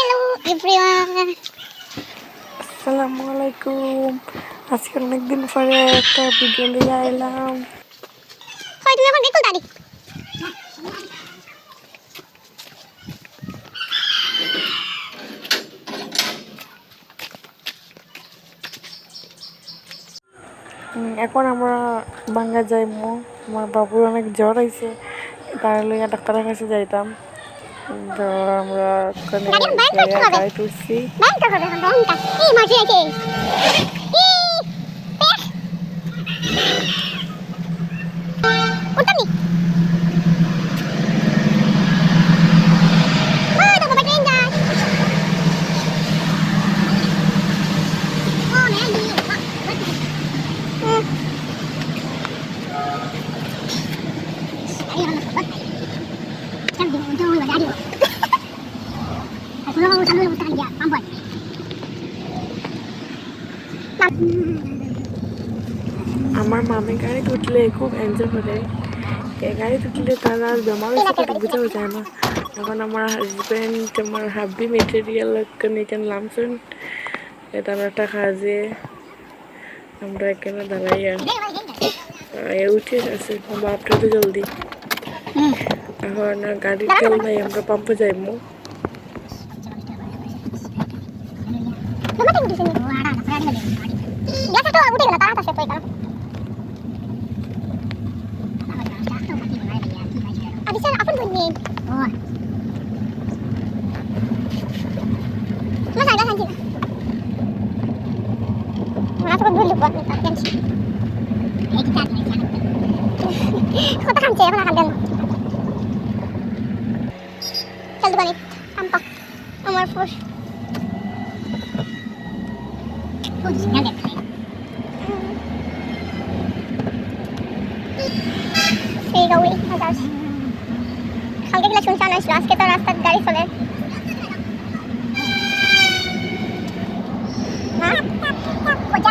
Hello everyone আসসালামু আলাইকুম। আজকে অনেকদিন পরে একটা ভিডিও নিয়ে এলাম। হয় তুমি এখন দেখো দাদি এখন আমরা বাঙ্গা যাইমু। আমার বাবুর অনেক জ্বর হয়েছে তার লইয়া ডাক্তারের কাছে যাইতাম। তো আমরা ওখানে গাড়ি তুলছি ব্যাংক হবে। ব্যাংক এই আছে Ay, kulo ko sa lulo sa kanya, আমার মামি গাড়ি উঠলে খুব এনজয় করে। এই গাড়ি উঠলে তারা বেমার হয়েছে যায় না। এখন আমার হাজব্যান্ড আমার হাব্বি মেটেরিয়াল এখানে নামছেন? এটা আমার একটা কাজে আমরা এখানে দাঁড়াই আর উঠে আছে বাপটা তো জলদি. এখন গাড়ি তেল নাই আমরা পাম্পে যাইমু। Oh? Oh. Kan sih? Mana tuh dulu buat minta yang sih. Eh kita ada kan. Kau kan Chal dukan itu. Tampak. Nomor 4. সেই গৌরী হাজার কালকে গেলে শুনশান আসলো আজকে তো রাস্তার গাড়ি চলে বোঝা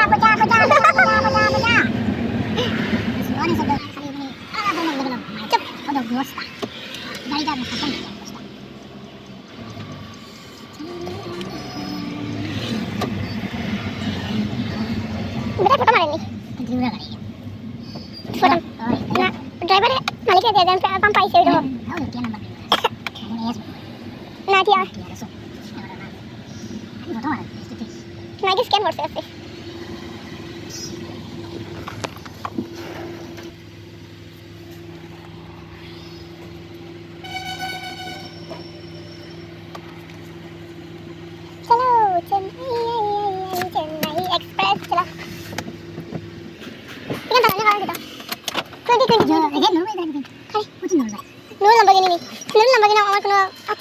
చూసుకోవడం డ్రైవర్ మళ్ళీ పంపాయి సైడు నాది నాకి స్కాన్ కొడుతుంది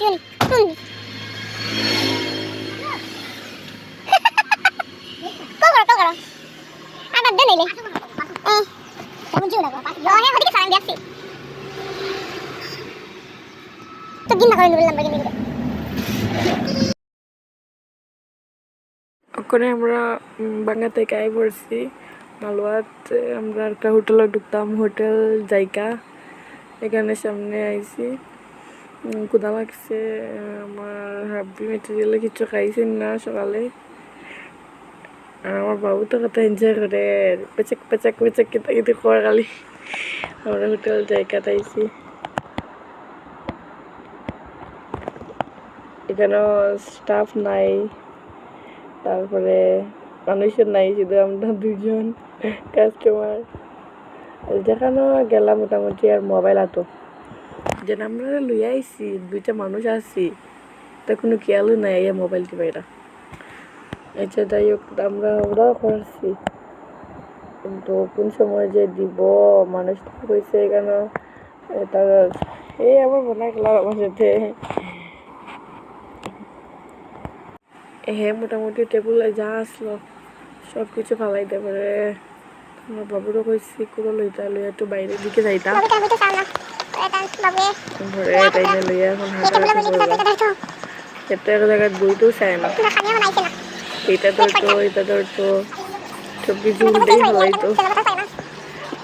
Eh. Dito. ওখানে আমরা বাঙ্গা থেকে আই পড়ছি মালুয়াত আমরা একটা হোটেলে ঢুকতাম হোটেল জায়গা এখানে সামনে আইছি ক্ষুধা লাগছে, আমার হাব্বি মেটেরিয়ালে কিছু খাইছেন না সকালে। আমার বাবু তো কত এনজয় করে, পেচাক পেচাক পেচাক কিতা কিতা করে খালি। আমরা হোটেল যাই, কাটাইছি। এখানেও স্টাফ নাই, তারপরে মানুষের নাই, শুধু আমরা দুজন কাস্টমার যেখানে গেলাম মোটামুটি আর মোবাইল আতো যেন আমরা লইয়া আইছি, দুইটা মানুষ আছি, তা কোনো খেয়ালও নাই এই মোবাইল টিপাইরা এটা যাই হোক আমরা ওরাও করছি। কিন্তু কোন সময় যে দিব, মানুষ কইছে এখানে তার এই আবার মনে গেলাম আমার সাথে। হ্যাঁ মোটামুটি টেবুলে যা আসলো সব কিছু ফালাইতে পারে। আমার বাবুরও কইছি কোনো লইতা লইয়া একটু বাইরের দিকে যাইতাম। তাইলে লইয়া এখন. একটা এক জায়গায় বইতেও চায় না kanya mana isin. এটা এটা ধরতো সব কিছু উল্টেই ফেলাইতো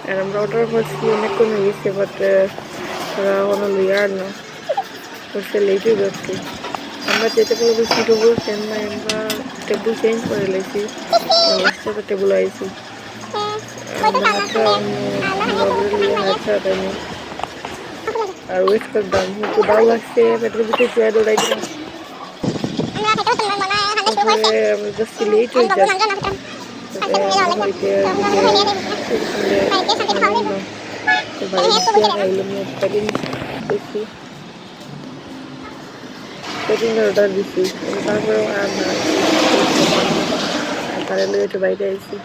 আর আমরা অর্ডার করছি অনেকক্ষণ হয়ে গেছে বাট ওরা কোনো লইয়া আর না করছে লেটই করছি আমরা যে টেবিল বসছি টেবিল চেঞ্জ আমরা টেবিল চেঞ্জ করে লেছি আর ওয়েট করতাম ক্ষুদাও লাগছে পেটের ভিতরে চেয়ার দৌড়াই দিলাম। তারপরে আমরা জাস্ট লেট হয়ে যায় অর্ডার দিছি তারপরে আর তারে একটু বাইরে আইছি।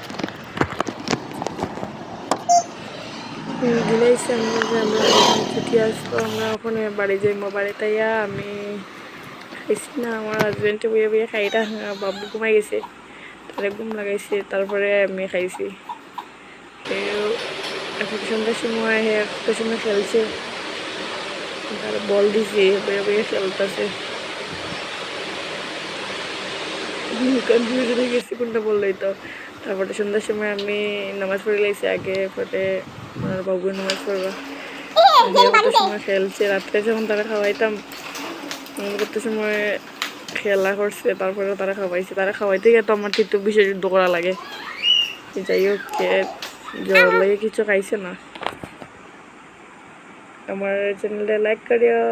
এসে আমরা ছুটি আসব, আমরা ওখানে বাড়ি যাইমো। বাড়িতে ইয়া আমি খাইছি না, আমার হাজবেন্ডে বইয়ে বইয়ে খাইটা বাবু ঘুমাই গেছে। তারে ঘুম লাগাইছে, তারপরে আমি খাইছি। এখন সন্ধ্যার সময় একটা সময় খেলছে। তার বল দিছি, বইয়ে বইয়ে খেলতেছে। কনফিউজ হয়ে গেছি, কোনটা বললেই তো তারপরে সন্ধ্যার সময় আমি নামাজ পড়ে লাইছি আগে পরে আমার বাবু নামাজ পড়বা। সময় খেলছে রাত্রে যখন তারা খাওয়াইতাম কত সময় খেলা করছে তারপরে তারা খাওয়াইছে। তারা খাওয়াইতে গিয়ে তো আমার কিন্তু বেশি যুদ্ধ করা লাগে যাই হোক জ্বর লাগে কিছু খাইছে না। আমার চ্যানেলটা লাইক করিও।